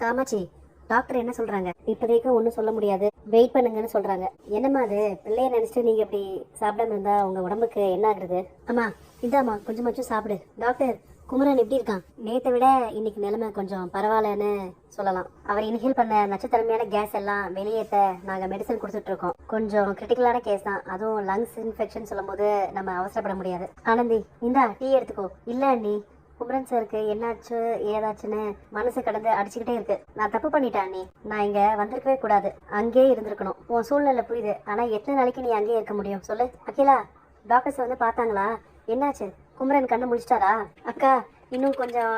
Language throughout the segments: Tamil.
காமாட்சி டாக்டர் என்ன சொல்றாங்க? இப்போதைக்கு ஒன்றும் சொல்ல முடியாது. வெயிட் பண்ணுங்கன்னு சொல்றாங்க. என்னம்மா அது? பிள்ளைய நினைச்சிட்டு நீங்க இப்படி சாப்பிடாம இருந்தா உங்க உடம்புக்கு என்ன ஆகுறது? அம்மா இந்தாம்மா கொஞ்சமாச்சும் சாப்பிடு. டாக்டர் குமரன் எப்படி இருக்கான்? நேத்தை விட இன்னைக்கு நிலைமை கொஞ்சம் பரவாயில்லன்னு சொல்லலாம். அவர் இன்ஹேல் பண்ண நச்சுத்தன்மையான கேஸ் எல்லாம் வெளியேற்ற நாங்கள் மெடிசன் கொடுத்துட்டு இருக்கோம். கொஞ்சம் கிரிட்டிக்கலான கேஸ் தான். அதுவும் லங்ஸ் இன்ஃபெக்ஷன் சொல்லும்போது நம்ம அவசரப்பட முடியாது. ஆனந்தி இந்தா டீ எடுத்துக்கோ. இல்லை அண்ணி. குமரன் சாருக்கு என்னாச்சு ஏதாச்சுன்னு மனசு கடந்து அடிச்சுக்கிட்டே இருக்கு. நான் தப்பு பண்ணிட்டேன் அண்ணி. நான் இங்க வந்திருக்கவே கூடாது. அங்கேயே இருந்திருக்கணும். உன் சூழ்நிலை புரியுது. ஆனா எத்தனை நாளைக்கு நீ அங்கேயே இருக்க முடியும்? சொல்லு. அகிலா டாக்டர்ஸ் வந்து பார்த்தாங்களா? என்னாச்சு? குமரன் கண்ணு முழிச்சிட்டாரா? அக்கா இன்னும் கொஞ்சம்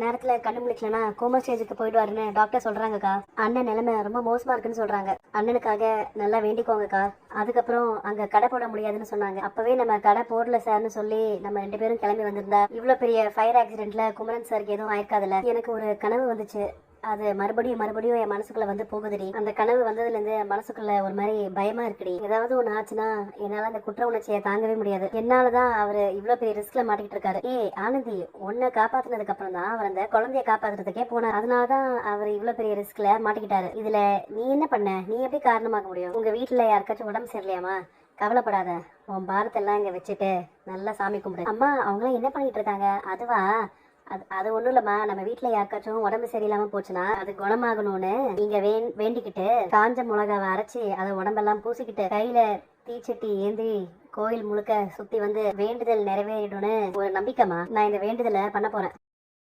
நேரத்துல கண்ணு முழிக்கலனா கோமா ஸ்டேஜுக்கு போயிடுவாருன்னு டாக்டர் சொல்றாங்கக்கா. அண்ணன் நிலைமை ரொம்ப மோசமா இருக்குன்னு சொல்றாங்க. அண்ணனுக்காக நல்லா வேண்டிக்கோங்கக்கா. அதுக்கப்புறம் அங்க கடை போட முடியாதுன்னு சொன்னாங்க. அப்பவே நம்ம கடை போடல சார்னு சொல்லி நம்ம ரெண்டு பேரும் கிளம்பி வந்திருந்தா இவ்வளவு பெரிய ஃபயர் ஆக்சிடென்ட்ல குமரன் சாருக்கு எதுவும் ஆயிருக்காதுல்ல. எனக்கு ஒரு கனவு வந்துச்சு. அது மறுபடியும் மறுபடியும் என் மனசுக்குள்ள வந்து போகுதுடி. அந்த கனவு வந்ததுல இருந்து மனசுக்குள்ள ஒரு மாதிரி பயமா இருக்குடி. ஏதாவது ஒண்ணு ஆச்சுன்னா என்னால அந்த குற்ற உணர்ச்சியை தாங்கவே முடியாது. என்னாலதான் அவரு இவ்வளவு பெரிய ரிஸ்க்ல மாட்டிக்கிட்டு இருக்காரு. ஏ ஆனந்தி உன்னை காப்பாத்துனதுக்கு அப்புறம் தான் அவர் அந்த குழந்தைய காப்பாத்துறதுக்கே போனார். அதனாலதான் அவர் இவ்வளவு பெரிய ரிஸ்க்ல மாட்டிக்கிட்டாரு. இதுல நீ என்ன பண்ண? நீ எப்படி காரணமாக்க முடியும்? உங்க வீட்டுல யாருக்காச்சும் உடம்பு சரியில்லையாமா கவலைப்படாத. உன் பாரத்தெல்லாம் இங்க வச்சுட்டு நல்லா சாமி கும்பிடு. அம்மா அவங்களாம் என்ன பண்ணிட்டு இருக்காங்க? அதுவா? அது அது ஒண்ணும் இல்லம்மா. நம்ம வீட்ல யாருக்காச்சும் உடம்பு சரியில்லாம போச்சுன்னா அது குணமாகணும்னு நீங்க வேண் வேண்டிக்கிட்டு காஞ்ச மிளகாவை அரைச்சி அதை உடம்பெல்லாம் பூசிக்கிட்டு கையில தீச்சட்டி ஏந்தி கோயில் முழுக்க சுத்தி வந்து வேண்டுதல் நிறைவேறிடும்னு ஒரு நம்பிக்கைமா நான் இந்த வேண்டுதலை பண்ண போறேன்.